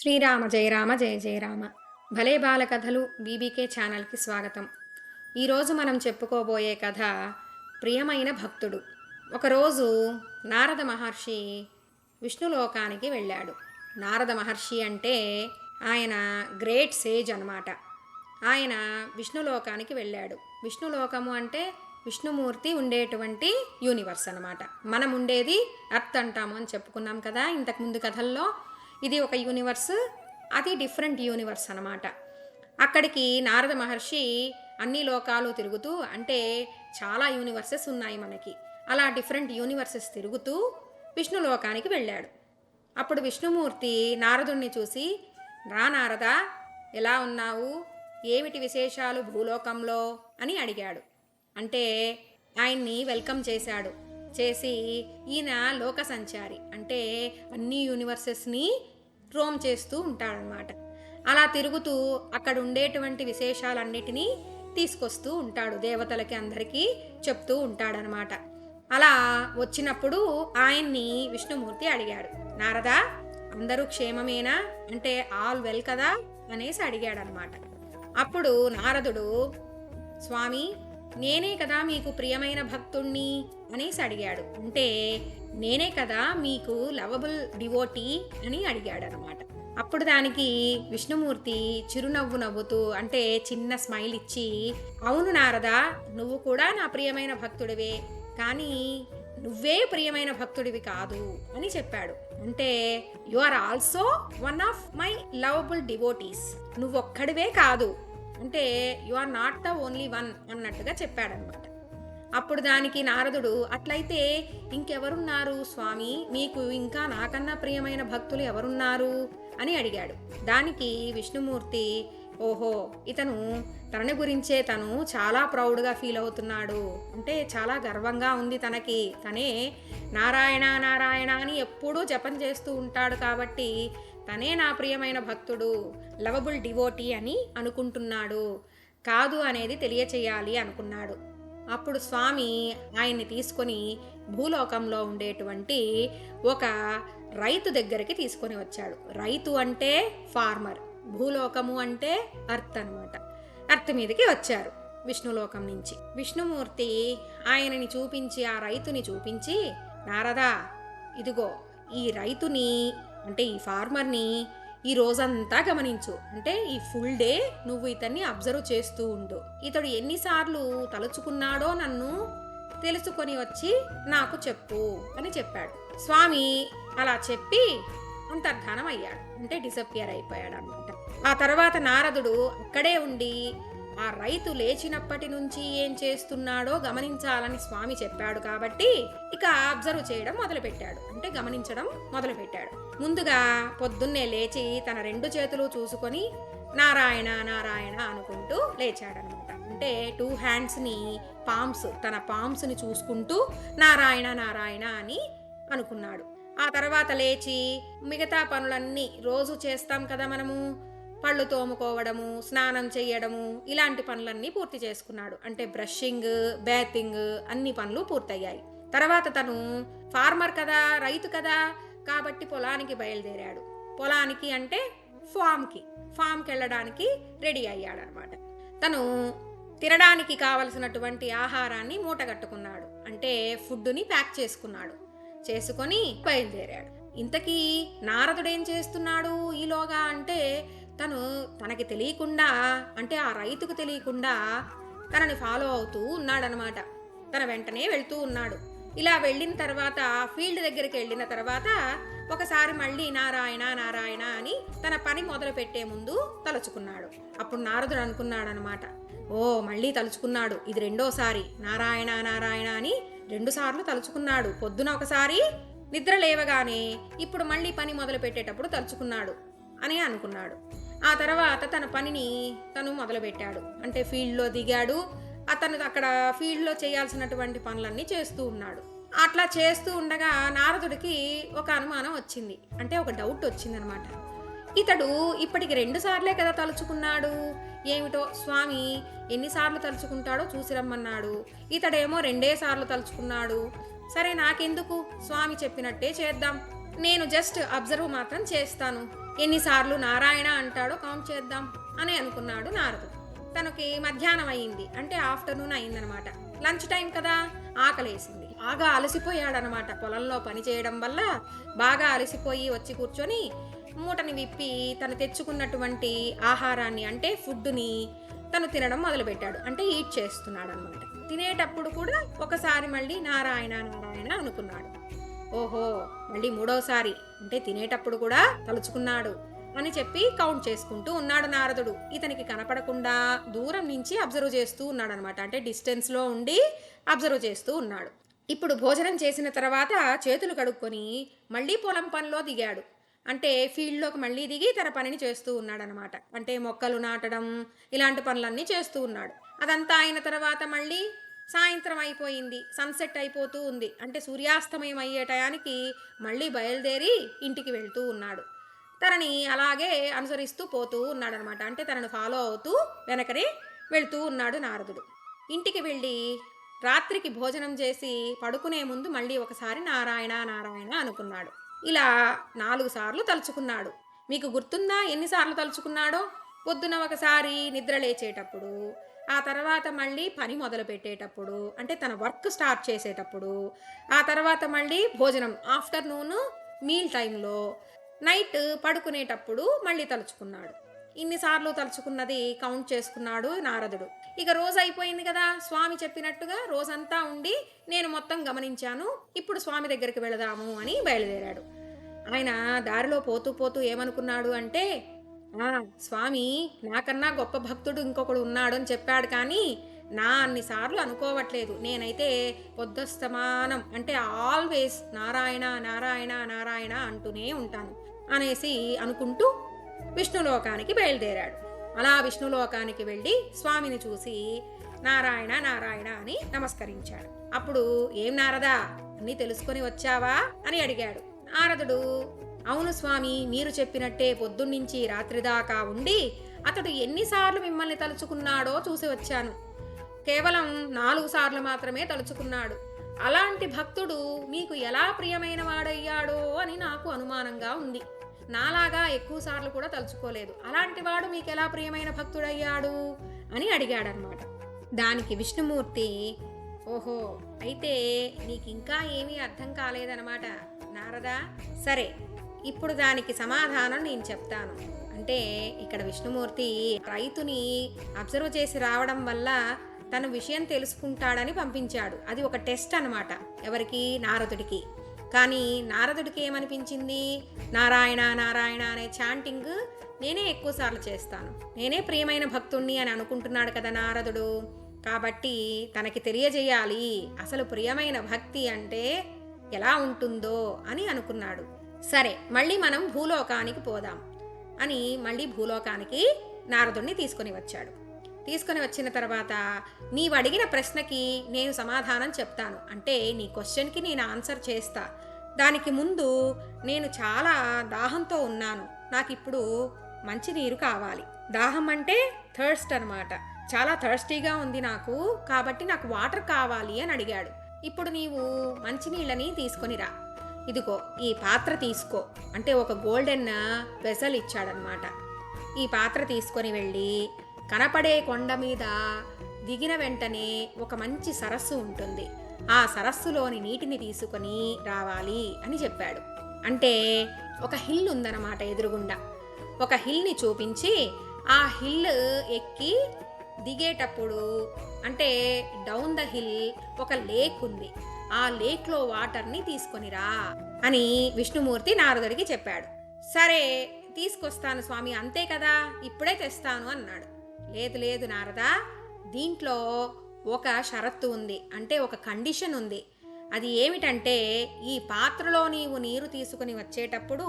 శ్రీరామ జయ రామ జయ జయ రామ. భలే బాల కథలు బీబీకే ఛానల్కి స్వాగతం. ఈరోజు మనం చెప్పుకోబోయే కథ ప్రియమైన భక్తుడు. ఒకరోజు నారద మహర్షి విష్ణులోకానికి వెళ్ళాడు. నారద మహర్షి అంటే ఆయన గ్రేట్ సేజ్ అనమాట ఆయన విష్ణులోకానికి వెళ్ళాడు. విష్ణులోకము అంటే విష్ణుమూర్తి ఉండేటువంటి యూనివర్స్ అన్నమాట. మనం ఉండేది అర్త్ అంటాము అని చెప్పుకున్నాం కదా ఇంతకుముందు కథల్లో. ఇది ఒక యూనివర్స్ అది డిఫరెంట్ యూనివర్స్ అన్నమాట. అక్కడికి నారద మహర్షి అన్ని లోకాలు తిరుగుతూ అంటే చాలా యూనివర్సెస్ ఉన్నాయి మనకి. అలా డిఫరెంట్ యూనివర్సెస్ తిరుగుతూ విష్ణు లోకానికి వెళ్ళాడు. అప్పుడు విష్ణుమూర్తి నారదుణ్ణి చూసి రా నారద ఎలా ఉన్నావు? ఏమిటి విశేషాలు భూలోకంలో? అని అడిగాడు. అంటే ఆయన్ని వెల్కమ్ చేశాడు. చేసి ఈయన లోక సంచారి అంటే అన్ని యూనివర్సెస్ని రోమ్ చేస్తూ ఉంటాడనమాట అలా తిరుగుతూ అక్కడ ఉండేటువంటి విశేషాలన్నిటినీ తీసుకొస్తూ ఉంటాడు దేవతలకి అందరికీ చెప్తూ ఉంటాడనమాట అలా వచ్చినప్పుడు ఆయన్ని విష్ణుమూర్తి అడిగాడు నారదా అందరూ క్షేమమేనా? అంటే ఆల్ వెల్ కదా? అనేసి అడిగాడనమాట అప్పుడు నారదుడు స్వామి నేనే కదా మీకు ప్రియమైన భక్తుణ్ణి? అనేసి అడిగాడు. అంటే నేనే కదా మీకు లవబుల్ డివోటీ అని అడిగాడు అనమాట అప్పుడు దానికి విష్ణుమూర్తి చిరునవ్వు నవ్వుతూ అంటే చిన్న స్మైల్ ఇచ్చి అవును నారదా నువ్వు కూడా నా ప్రియమైన భక్తుడివే కానీ నువ్వే ప్రియమైన భక్తుడివి కాదు అని చెప్పాడు. అంటే you are also one of my lovable devotees నువ్వొక్కడివే కాదు. అంటే you are not the only one అన్నట్టుగా చెప్పాడనమాట. అప్పుడు దానికి నారదుడు అట్లయితే ఇంకెవరున్నారు స్వామి? మీకు ఇంకా నాకన్నా ప్రియమైన భక్తులు ఎవరున్నారు? అని అడిగాడు. దానికి విష్ణుమూర్తి ఓహో ఇతను తనని గురించే తను చాలా ప్రౌడ్గా ఫీల్ అవుతున్నాడు. అంటే చాలా గర్వంగా ఉంది తనకి. తనే నారాయణ నారాయణ అని ఎప్పుడూ జపం చేస్తూ ఉంటాడు కాబట్టి తనే నా ప్రియమైన భక్తుడు లవబుల్ డివోటీ అని అనుకుంటున్నాడు. కాదు అనేది తెలియచేయాలి అనుకున్నాడు. అప్పుడు స్వామి ఆయన్ని తీసుకొని భూలోకంలో ఉండేటువంటి ఒక రైతు దగ్గరికి తీసుకొని వచ్చాడు. రైతు అంటే ఫార్మర్ భూలోకము అంటే అర్త్ అనమాట అర్త్ మీదకి వచ్చారు విష్ణులోకం నుంచి. విష్ణుమూర్తి ఆయనని చూపించి ఆ రైతుని చూపించి నారదా ఇదిగో ఈ రైతుని అంటే ఈ ఫార్మర్ని ఈ రోజంతా గమనించు. అంటే ఈ ఫుల్ డే నువ్వు ఇతన్ని అబ్జర్వ్ చేస్తూ ఉండు. ఇతడు ఎన్నిసార్లు తలుచుకున్నాడో నన్ను తెలుసుకొని వచ్చి నాకు చెప్పు అని చెప్పాడు. స్వామి అలా చెప్పి అంతర్ధానం అయ్యాడు. అంటే డిసప్పియర్ అయిపోయాడు అనమాట ఆ తర్వాత నారదుడు అక్కడే ఉండి ఆ రైతు లేచినప్పటి నుంచి ఏం చేస్తున్నాడో గమనించాలని స్వామి చెప్పాడు కాబట్టి ఇక అబ్జర్వ్ చేయడం మొదలుపెట్టాడు. అంటే గమనించడం మొదలుపెట్టాడు. ముందుగా పొద్దున్నే లేచి తన రెండు చేతులు చూసుకొని నారాయణ నారాయణ అనుకుంటూ లేచాడనమాట. అంటే టూ హ్యాండ్స్ని పామ్స్ తన పామ్స్ని చూసుకుంటూ నారాయణ నారాయణ అని అనుకున్నాడు. ఆ తర్వాత లేచి మిగతా పనులన్నీ రోజు చేస్తాం కదా మనము. పళ్ళు తోముకోవడము స్నానం చేయడము ఇలాంటి పనులన్నీ పూర్తి చేసుకున్నాడు. అంటే బ్రషింగ్ బ్యాతింగ్ అన్ని పనులు పూర్తయ్యాయి. తర్వాత తను ఫార్మర్ కదా రైతు కదా కాబట్టి పొలానికి బయలుదేరాడు. పొలానికి అంటే ఫామ్కి ఫామ్కి వెళ్ళడానికి రెడీ అయ్యాడనమాట. తను తినడానికి కావలసినటువంటి ఆహారాన్ని మూటగట్టుకున్నాడు అంటే ఫుడ్ని ప్యాక్ చేసుకున్నాడు. చేసుకొని బయలుదేరాడు. ఇంతకీ నారదుడేం చేస్తున్నాడు ఈలోగా అంటే తను తనకి తెలియకుండా అంటే ఆ రైతుకు తెలియకుండా తనని ఫాలో అవుతూ ఉన్నాడనమాట. తన వెంటనే వెళ్తూ ఉన్నాడు. ఇలా వెళ్ళిన తర్వాత ఫీల్డ్ దగ్గరికి వెళ్ళిన తర్వాత ఒకసారి మళ్ళీ నారాయణ నారాయణ అని తన పని మొదలు పెట్టే ముందు తలుచుకున్నాడు. అప్పుడు నారదుడు అనుకున్నాడు అనమాట ఓ మళ్ళీ తలుచుకున్నాడు. ఇది రెండోసారి. నారాయణ నారాయణ అని రెండు సార్లు తలుచుకున్నాడు. పొద్దున ఒకసారి నిద్ర లేవగానే ఇప్పుడు మళ్ళీ పని మొదలు పెట్టేటప్పుడు తలుచుకున్నాడు అని అనుకున్నాడు. ఆ తర్వాత తన పనిని తను మొదలుపెట్టాడు. అంటే ఫీల్డ్లో దిగాడు. అతను అక్కడ ఫీల్డ్లో చేయాల్సినటువంటి పనులన్నీ చేస్తూ ఉన్నాడు. అట్లా చేస్తూ ఉండగా నారదుడికి ఒక అనుమానం వచ్చింది. అంటే ఒక డౌట్ వచ్చిందనమాట. ఇతడు ఇప్పటికి రెండు సార్లే కదా తలుచుకున్నాడు. ఏమిటో? స్వామి ఎన్నిసార్లు తలుచుకుంటాడో చూసి రమ్మన్నాడు ఇతడేమో రెండే సార్లు తలుచుకున్నాడు. సరే నాకెందుకు? స్వామి చెప్పినట్టే చేద్దాం. నేను జస్ట్ అబ్జర్వ్ మాత్రం చేస్తాను. ఎన్నిసార్లు నారాయణ అంటాడో కౌంట్ చేద్దాం. అని అనుకున్నాడు నారదుడు. తనకి మధ్యాహ్నం అయింది అంటే ఆఫ్టర్నూన్ అయిందనమాట లంచ్ టైం కదా? ఆకలేసింది. బాగా అలసిపోయాడనమాట. పొలంలో పని చేయడం వల్ల బాగా అలసిపోయి వచ్చి కూర్చొని మూటని విప్పి తను తెచ్చుకున్నటువంటి ఆహారాన్ని అంటే ఫుడ్ని తను తినడం మొదలుపెట్టాడు. అంటే ఈట్ చేస్తున్నాడు అనమాట తినేటప్పుడు కూడా ఒకసారి మళ్ళీ నారాయణ నారాయణ అనుకున్నాడు. ఓహో! మళ్ళీ మూడోసారి. అంటే తినేటప్పుడు కూడా తలుచుకున్నాడు. అని చెప్పి కౌంట్ చేసుకుంటూ ఉన్నాడు నారదుడు. ఇతనికి కనపడకుండా దూరం నుంచి అబ్జర్వ్ చేస్తూ ఉన్నాడు అనమాట అంటే డిస్టెన్స్లో ఉండి అబ్జర్వ్ చేస్తూ ఉన్నాడు. ఇప్పుడు భోజనం చేసిన తర్వాత చేతులు కడుక్కొని మళ్ళీ పొలం పనిలో దిగాడు. అంటే ఫీల్డ్లోకి మళ్ళీ దిగి తన పనిని చేస్తూ ఉన్నాడనమాట. అంటే మొక్కలు నాటడం ఇలాంటి పనులన్నీ చేస్తూ ఉన్నాడు. అదంతా అయిన తర్వాత మళ్ళీ సాయంత్రం అయిపోయింది. సన్సెట్ అయిపోతూ ఉంది. అంటే సూర్యాస్తమయం అయ్యే టయానికి మళ్ళీ బయలుదేరి ఇంటికి వెళ్తూ ఉన్నాడు. తనని అలాగే అనుసరిస్తూ పోతూ ఉన్నాడనమాట. అంటే తనను ఫాలో అవుతూ వెనకనే వెళ్తూ ఉన్నాడు నారదుడు. ఇంటికి వెళ్ళి రాత్రికి భోజనం చేసి పడుకునే ముందు మళ్ళీ ఒకసారి నారాయణ నారాయణ అనుకున్నాడు. ఇలా నాలుగు సార్లు తలుచుకున్నాడు. మీకు గుర్తుందా ఎన్నిసార్లు తలుచుకున్నాడో? పొద్దున ఒకసారి నిద్ర లేచేటప్పుడు ఆ తర్వాత మళ్ళీ పని మొదలు పెట్టేటప్పుడు అంటే తన వర్క్ స్టార్ట్ చేసేటప్పుడు ఆ తర్వాత మళ్ళీ భోజనం ఆఫ్టర్నూన్ మీల్ టైంలో నైట్ పడుకునేటప్పుడు మళ్ళీ తలుచుకున్నాడు. ఇన్నిసార్లు తలుచుకున్నది కౌంట్ చేసుకున్నాడు నారదుడు. ఇక రోజు అయిపోయింది కదా స్వామి చెప్పినట్టుగా రోజంతా ఉండి నేను మొత్తం గమనించాను ఇప్పుడు స్వామి దగ్గరికి వెళదాము అని బయలుదేరాడు. ఆయన దారిలో పోతూ పోతూ ఏమనుకున్నాడు అంటే స్వామి నాకన్నా గొప్ప భక్తుడు ఇంకొకడు ఉన్నాడు అని చెప్పాడు కానీ నా అన్నిసార్లు అనుకోవట్లేదు. నేనైతే పొద్దుస్తమానం అంటే ఆల్వేస్ నారాయణ నారాయణ నారాయణ అంటూనే ఉంటాను. అనేసి అనుకుంటూ విష్ణులోకానికి బయలుదేరాడు. అలా విష్ణులోకానికి వెళ్ళి స్వామిని చూసి నారాయణ నారాయణ అని నమస్కరించాడు. అప్పుడు ఏం నారదా అన్నీ తెలుసుకొని వచ్చావా? అని అడిగాడు. నారదుడు అవును స్వామి మీరు చెప్పినట్టే పొద్దున్నుంచి రాత్రి దాకా ఉండి అతడు ఎన్నిసార్లు మిమ్మల్ని తలుచుకున్నాడో చూసి వచ్చాను. కేవలం నాలుగు సార్లు మాత్రమే తలుచుకున్నాడు. అలాంటి భక్తుడు మీకు ఎలా ప్రియమైన వాడయ్యాడో అని నాకు అనుమానంగా ఉంది. నాలాగా ఎక్కువ సార్లు కూడా తలుచుకోలేదు. అలాంటి వాడు మీకు ఎలా ప్రియమైన భక్తుడయ్యాడు? అని అడిగాడనమాట దానికి విష్ణుమూర్తి ఓహో అయితే నీకు ఇంకా ఏమీ అర్థం కాలేదనమాట నారదా. సరే ఇప్పుడు దానికి సమాధానం నేను చెప్తాను. అంటే ఇక్కడ విష్ణుమూర్తి రైతుని అబ్జర్వ్ చేసి రావడం వల్ల తన విషయం తెలుసుకుంటాడని పంపించాడు. అది ఒక టెస్ట్ అనమాట ఎవరికి? నారదుడికి. కానీ నారదుడికి ఏమనిపించింది? నారాయణ నారాయణ అనే చాంటింగ్ నేనే ఎక్కువసార్లు చేస్తాను. నేనే ప్రియమైన భక్తుణ్ణి అని అనుకుంటున్నాడు కదా నారదుడు. కాబట్టి తనకి తెలియజేయాలి అసలు ప్రియమైన భక్తి అంటే ఎలా ఉంటుందో అని అనుకున్నాడు. సరే మళ్ళీ మనం భూలోకానికి పోదాం అని మళ్ళీ భూలోకానికి నారదుణ్ణి తీసుకొని వచ్చాడు. తీసుకొని వచ్చిన తర్వాత నీవు అడిగిన ప్రశ్నకి నేను సమాధానం చెప్తాను. అంటే నీ క్వశ్చన్కి నేను ఆన్సర్ చేస్తా. దానికి ముందు నేను చాలా దాహంతో ఉన్నాను. నాకు ఇప్పుడు మంచినీరు కావాలి. దాహం అంటే థర్స్ట్ అనమాట చాలా థర్స్టీగా ఉంది నాకు. కాబట్టి నాకు వాటర్ కావాలి అని అడిగాడు. ఇప్పుడు నీవు మంచినీళ్ళని తీసుకొని రా. ఇదిగో ఈ పాత్ర తీసుకో. అంటే ఒక గోల్డెన్ వెసల్ ఇచ్చాడనమాట ఈ పాత్ర తీసుకొని వెళ్ళి కనపడే కొండ మీద దిగిన వెంటనే ఒక మంచి సరస్సు ఉంటుంది. ఆ సరస్సులోని నీటిని తీసుకొని రావాలి అని చెప్పాడు. అంటే ఒక హిల్ ఉందన్నమాట ఎదురుగుండా. ఒక హిల్ని చూపించి ఆ హిల్ ఎక్కి దిగేటప్పుడు అంటే డౌన్ ద హిల్ ఒక లేక్ ఉంది. ఆ లేక్లో వాటర్ని తీసుకొని రా అని విష్ణుమూర్తి నారదుడికి చెప్పాడు. సరే తీసుకొస్తాను స్వామి అంతే కదా ఇప్పుడే తెస్తాను అన్నాడు. లేదు లేదు నారదా. దీంట్లో ఒక షరత్తు ఉంది. అంటే ఒక కండిషన్ ఉంది. అది ఏమిటంటే ఈ పాత్రలో నీవు నీరు తీసుకుని వచ్చేటప్పుడు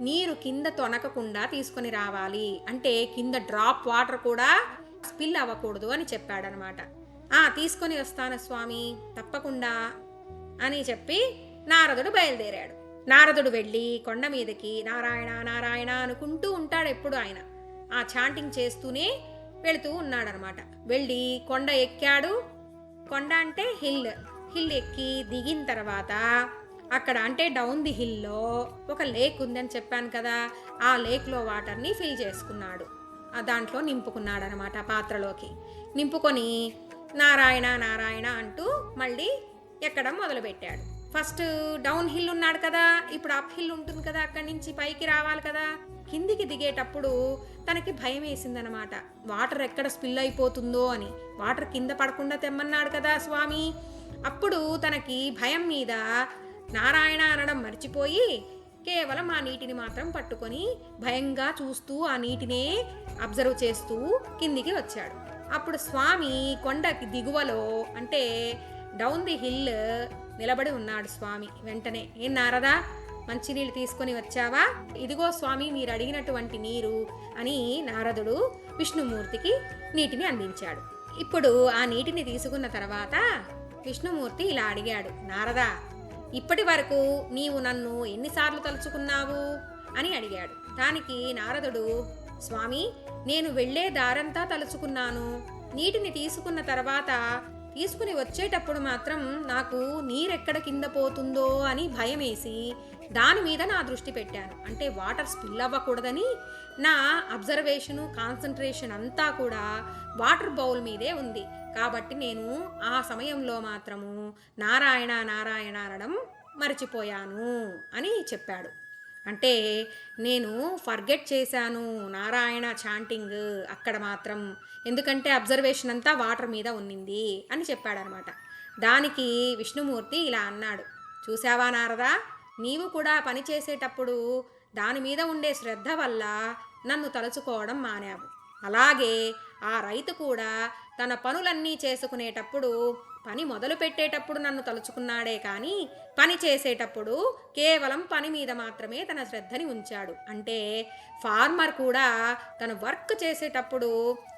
నీరు కింద తొనకకుండా తీసుకొని రావాలి. అంటే కింద డ్రాప్ వాటర్ కూడా స్పిల్ అవ్వకూడదు అని చెప్పాడనమాట. ఆ తీసుకొని వస్తాను స్వామి తప్పకుండా అని చెప్పి నారదుడు బయలుదేరాడు. నారదుడు వెళ్ళి కొండ మీదకి నారాయణ నారాయణ అనుకుంటూ ఉంటాడు ఎప్పుడు ఆయన. ఆ చాంటింగ్ చేస్తూనే వెళుతూ ఉన్నాడనమాట. వెళ్ళి కొండ ఎక్కాడు. కొండ అంటే హిల్. హిల్ ఎక్కి దిగిన తర్వాత అక్కడ అంటే డౌన్ ది హిల్లో ఒక లేక్ ఉందని చెప్పాను కదా ఆ లేక్లో వాటర్ని ఫిల్ చేసుకున్నాడు. దాంట్లో నింపుకున్నాడు అనమాట పాత్రలోకి. నింపుకొని నారాయణ నారాయణ అంటూ మళ్ళీ ఎక్కడం మొదలుపెట్టాడు. ఫస్ట్ డౌన్ హిల్ ఉన్నాడు కదా ఇప్పుడు అప్ హిల్ ఉంటుంది కదా అక్కడి నుంచి పైకి రావాలి కదా. కిందికి దిగేటప్పుడు తనకి భయం వేసిందనమాట వాటర్ ఎక్కడ స్పిల్ అయిపోతుందో అని. వాటర్ కింద పడకుండా తెమ్మన్నాడు కదా స్వామి. అప్పుడు తనకి భయం మీద నారాయణ అనడం మర్చిపోయి కేవలం ఆ నీటిని మాత్రం పట్టుకొని భయంగా చూస్తూ ఆ నీటినే అబ్జర్వ్ చేస్తూ కిందికి వచ్చాడు. అప్పుడు స్వామి కొండకి దిగువలో అంటే డౌన్ ది హిల్ నిలబడి ఉన్నాడు స్వామి వెంటనే. ఏం నారదా? మంచినీళ్ళు తీసుకొని వచ్చావా? ఇదిగో స్వామి మీరు అడిగినటువంటి నీరు అని నారదుడు విష్ణుమూర్తికి నీటిని అందించాడు. ఇప్పుడు ఆ నీటిని తీసుకున్న తర్వాత విష్ణుమూర్తి ఇలా అడిగాడు నారదా ఇప్పటి వరకు నీవు నన్ను ఎన్నిసార్లు తలుచుకున్నావు? అని అడిగాడు. దానికి నారదుడు స్వామి నేను వెళ్ళే దారంతా తలుచుకున్నాను. నీటిని తీసుకున్న తర్వాత తీసుకుని వచ్చేటప్పుడు మాత్రం నాకు నీరెక్కడ కింద పోతుందో అని భయమేసి దాని మీద నా దృష్టి పెట్టాను. అంటే వాటర్ స్పిల్ అవ్వకూడదని నా అబ్జర్వేషను కాన్సన్ట్రేషన్ అంతా కూడా వాటర్ బౌల్ మీదే ఉంది. కాబట్టి నేను ఆ సమయంలో మాత్రము నారాయణ నారాయణ అనడం మర్చిపోయాను అని చెప్పాడు. అంటే నేను ఫర్గెట్ చేశాను నారాయణ చాంటింగ్ అక్కడ మాత్రం. ఎందుకంటే అబ్జర్వేషన్ అంతా వాటర్ మీద ఉన్నింది అని చెప్పాడనమాట. దానికి విష్ణుమూర్తి ఇలా అన్నాడు. చూసావా నారదా? నీవు కూడా పని చేసేటప్పుడు దాని మీద ఉండే శ్రద్ధ వల్ల నన్ను తలుచుకోవడం మానావు. అలాగే ఆ రైతు కూడా తన పనులన్నీ చేసుకునేటప్పుడు పని మొదలు పెట్టేటప్పుడు నన్ను తలుచుకున్నాడే కానీ పని చేసేటప్పుడు కేవలం పని మీద మాత్రమే తన శ్రద్ధని ఉంచాడు. అంటే ఫార్మర్ కూడా తను వర్క్ చేసేటప్పుడు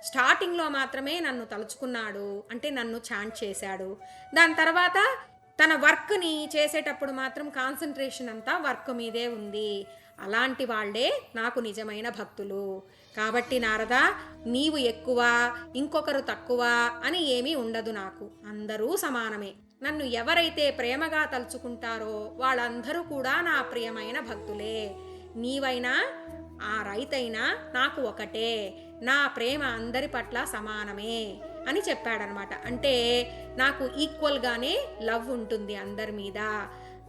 స్టార్టింగ్లో మాత్రమే నన్ను తలుచుకున్నాడు. అంటే నన్ను ఛాంట్ చేశాడు. దాని తర్వాత తన వర్క్ని చేసేటప్పుడు మాత్రం కాన్సన్ట్రేషన్ అంతా వర్క్ మీదే ఉంది. అలాంటి వాళ్ళే నాకు నిజమైన భక్తులు. కాబట్టి నారద నీవు ఎక్కువ ఇంకొకరు తక్కువ అని ఏమీ ఉండదు నాకు. అందరూ సమానమే. నన్ను ఎవరైతే ప్రేమగా తలుచుకుంటారో వాళ్ళందరూ కూడా నా ప్రియమైన భక్తులే. నీవైనా ఆ రైతైనా నాకు ఒకటే. నా ప్రేమ అందరి పట్ల సమానమే అని చెప్పాడనమాట. అంటే నాకు ఈక్వల్గానే లవ్ ఉంటుంది అందరి మీద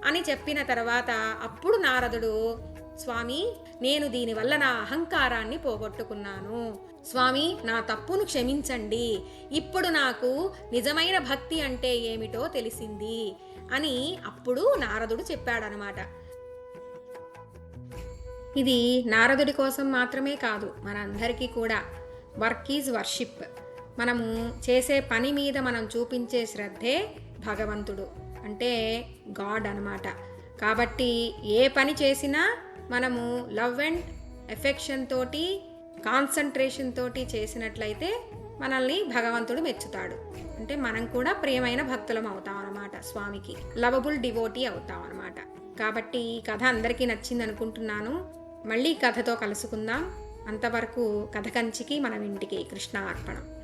అని చెప్పిన తర్వాత అప్పుడు నారదుడు స్వామి నేను దీనివల్ల నా అహంకారాన్ని పోగొట్టుకున్నాను. స్వామి నా తప్పును క్షమించండి. ఇప్పుడు నాకు నిజమైన భక్తి అంటే ఏమిటో తెలిసింది అని అప్పుడు నారదుడు చెప్పాడనమాట. ఇది నారదుడి కోసం మాత్రమే కాదు మనందరికీ కూడా. Work is worship. మనము చేసే పని మీద మనం చూపించే శ్రద్ధే భగవంతుడు అంటే గాడ్ అనమాట. కాబట్టి ఏ పని చేసినా మనము లవ్ అండ్ ఎఫెక్షన్ తోటి కాన్సన్ట్రేషన్ తోటి చేసినట్లయితే మనల్ని భగవంతుడు మెచ్చుతాడు. అంటే మనం కూడా ప్రియమైన భక్తులం అవుతాం అనమాట స్వామికి. లవబుల్ డివోటీ అవుతాం అనమాట కాబట్టి ఈ కథ అందరికీ నచ్చింది అనుకుంటున్నాను. మళ్ళీ కథతో కలుసుకుందాం. అంతవరకు కథ కంచికి మనం ఇంటికి కృష్ణ అర్పణం